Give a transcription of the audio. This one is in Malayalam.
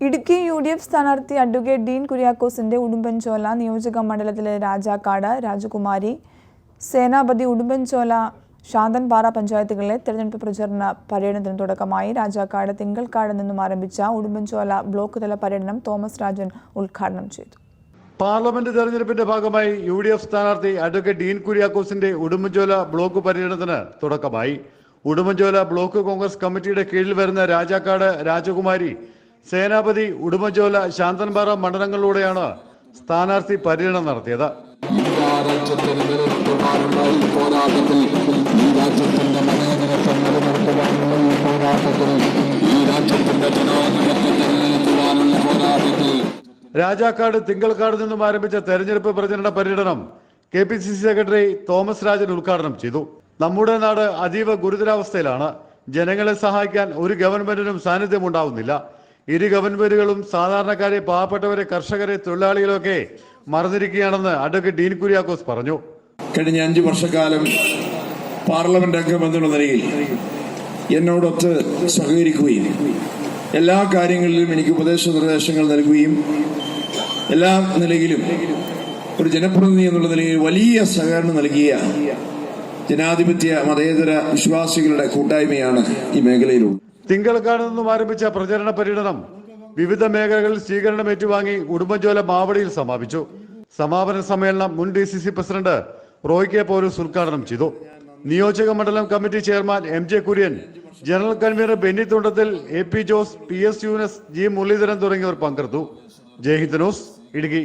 ഇടുക്കി യു ഡി എഫ് സ്ഥാനാർത്ഥി അഡ്വക്കേറ്റ് ഡീൻ കുര്യാക്കോസിന്റെ ഉടുമ്പൻചോല നിയോജക മണ്ഡലത്തിലെ രാജാക്കാട് രാജകുമാരി സേനാപതി ഉടുമ്പൻചോല ശാന്തൻപാറ പഞ്ചായത്തുകളിലെ തെരഞ്ഞെടുപ്പ് പ്രചരണ പര്യടനത്തിന് തുടക്കമായി രാജാക്കാട് തിങ്കൾക്കാട് നിന്നും ആരംഭിച്ച ഉടുമ്പൻചോല ബ്ലോക്ക് തല പര്യടനം തോമസ് രാജൻ ഉദ്ഘാടനം ചെയ്തു. പാർലമെന്റ് തെരഞ്ഞെടുപ്പിന്റെ ഭാഗമായി യു ഡി എഫ് സ്ഥാനാർത്ഥി അഡ്വക്കേറ്റ് ഡീൻ കുര്യാക്കോസിന്റെ ഉടുമ്പൻചോല ബ്ലോക്ക് പര്യടനത്തിന് തുടക്കമായി. ഉടുമ്പൻചോല ബ്ലോക്ക് കോൺഗ്രസ് കമ്മിറ്റിയുടെ കീഴിൽ വരുന്ന രാജാക്കാട് രാജകുമാരി സേനാപതി ഉടുമജോല ശാന്തൻപാറ മണ്ഡലങ്ങളിലൂടെയാണ് സ്ഥാനാർത്ഥി പര്യടനം നടത്തിയത്. രാജാക്കാട് തിങ്കൾക്കാട് നിന്നും ആരംഭിച്ച തെരഞ്ഞെടുപ്പ് പ്രചരണ പര്യടനം K P C C secretary Thomas Rajan ഉദ്ഘാടനം ചെയ്തു. നമ്മുടെ നാട് അതീവ ഗുരുതരാവസ്ഥയിലാണ്. ജനങ്ങളെ സഹായിക്കാൻ ഒരു ഗവൺമെന്റിനും സാന്നിധ്യം ഉണ്ടാവുന്നില്ല ഇരു ഗവൺമെന്റുകളും സാധാരണക്കാരെ പാവപ്പെട്ടവരെ കർഷകരെ തൊഴിലാളികളൊക്കെ മറന്നിരിക്കുകയാണെന്ന് അഡ്വക്കേറ്റ് ഡീൻ കുര്യാക്കോസ് പറഞ്ഞു. കഴിഞ്ഞ അഞ്ചു വർഷക്കാലം പാർലമെന്റ് അംഗമെന്നുള്ള നിലയിൽ എന്നോടൊത്ത് സഹകരിക്കുകയും എല്ലാ കാര്യങ്ങളിലും എനിക്ക് ഉപദേശ നിർദ്ദേശങ്ങൾ നൽകുകയും എല്ലാ നിലയിലും ഒരു ജനപ്രതിനിധി എന്നുള്ള നിലയിൽ വലിയ സഹകരണം നൽകിയ ജനാധിപത്യ മതേതര വിശ്വാസികളുടെ കൂട്ടായ്മയാണ് ഈ മേഖലയിലുള്ളത്. തിങ്കളക്കാട് നിന്നും ആരംഭിച്ച പ്രചരണ പര്യടനം വിവിധ മേഖലകളിൽ സ്വീകരണം ഏറ്റുവാങ്ങി ഉടുമ്പൻചോല മാവടിയിൽ സമാപിച്ചു. സമാപന സമ്മേളനം മുൻ D C C president Roy K Paulose ഉദ്ഘാടനം ചെയ്തു. നിയോജക മണ്ഡലം committee chairman M J Kurian general convener Benny Thundathil A P Jose P S Younus G Muraleedharan തുടങ്ങിയവർ പങ്കെടുത്തു. ജയ്ഹിന്ദ് ന്യൂസ് ഇടുക്കി.